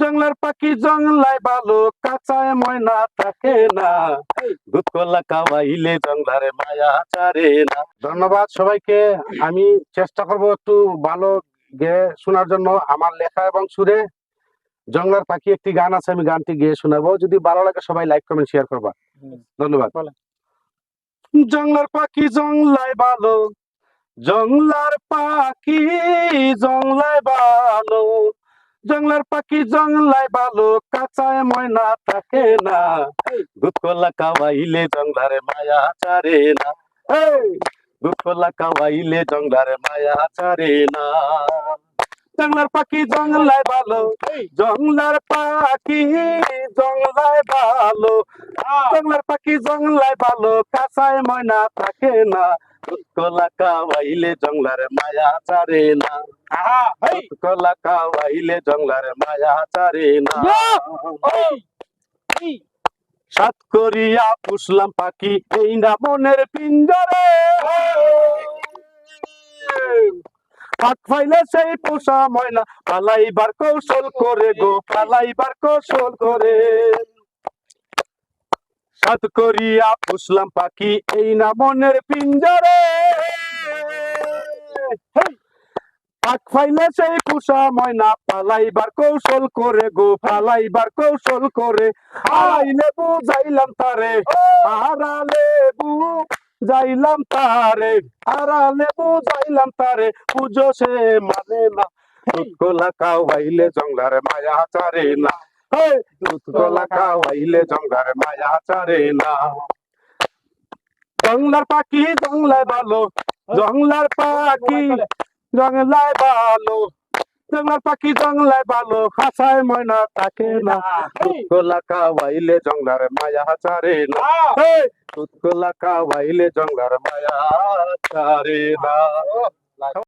জঙ্গলার পাখি জঙ্গলায় ভালো কাঁচায় ময়না থাকে না। দুধ কলা কাওয়াইলে জঙ্গলারে মায়া চারে না। ধন্যবাদ সবাইকে। আমি চেষ্টা করব একটু ভালো গেয়ে শোনার জন্য আমার লেখা এবং সুরে। জঙ্গলার পাখি একটি গান আছে আমি গানটি গেয়ে শোনাবো। যদি ভালো লাগে সবাই লাইক কমেন্ট শেয়ার করবা। ধন্যবাদ। জঙ্গলার পাখি জঙ্গলায় ভালো জঙ্গলার পাখি জঙ্গলায় ভালো জঙ্গলার পাখি জঙ্গলায় ভালো কাঁচায় ময়না থাকে না। দুধ কলা কাওয়াইলে জঙ্গলারে মায়া চারে না। এই, দুধ কলা কাওয়াইলে জঙ্গলারে মায়া চারে না। জঙ্গলার পাখি জঙ্গলায় ভালো জঙ্গলার পাখি জঙ্গলায় ভালো জঙ্গলার পাখি জঙ্গলায় ভালো কাঁচায় ময়না থাকে না। দুধ কলা কাওয়াইলে জঙ্গলারে মায়া চারে না। কলা কাওয়াইলে জঙ্গলারে মায়া চারে না। সাত করিয়া পুষলাম পাখি এই না মনের পিঞ্জরে। হাত ফাইলে সেই পোষা ময়না পালাইবার কৌশল করে গো পালাইবার কৌশল করে। সাত করিয়া পুষলাম পাখি এই না মনের পিঞ্জরে। পাক ফাইলে সেই পুষা ময়না পালাইবার কৌশল করে, গো পালাইবার কৌশল করে। আইলে বুঝাইলাম তারে, আড়ালে বু যাইলাম তারে, আড়ালে বুঝাইলাম তারে। পুজো সে মানে না মায়া মায়া না। জঙ্গলার পাখি জঙ্গলায় ভালো, জঙ্গলার পাখি জঙ্গলায় ভালো জঙ্গল পাখি জঙ্গলায় ভালো হাসায় ময়না থাকে না। গোলা কাওয়াইলে জঙ্গলার মায়া চারে না। হেই, দুধকলা কাওয়াইলে জঙ্গলার মায়া চারে না।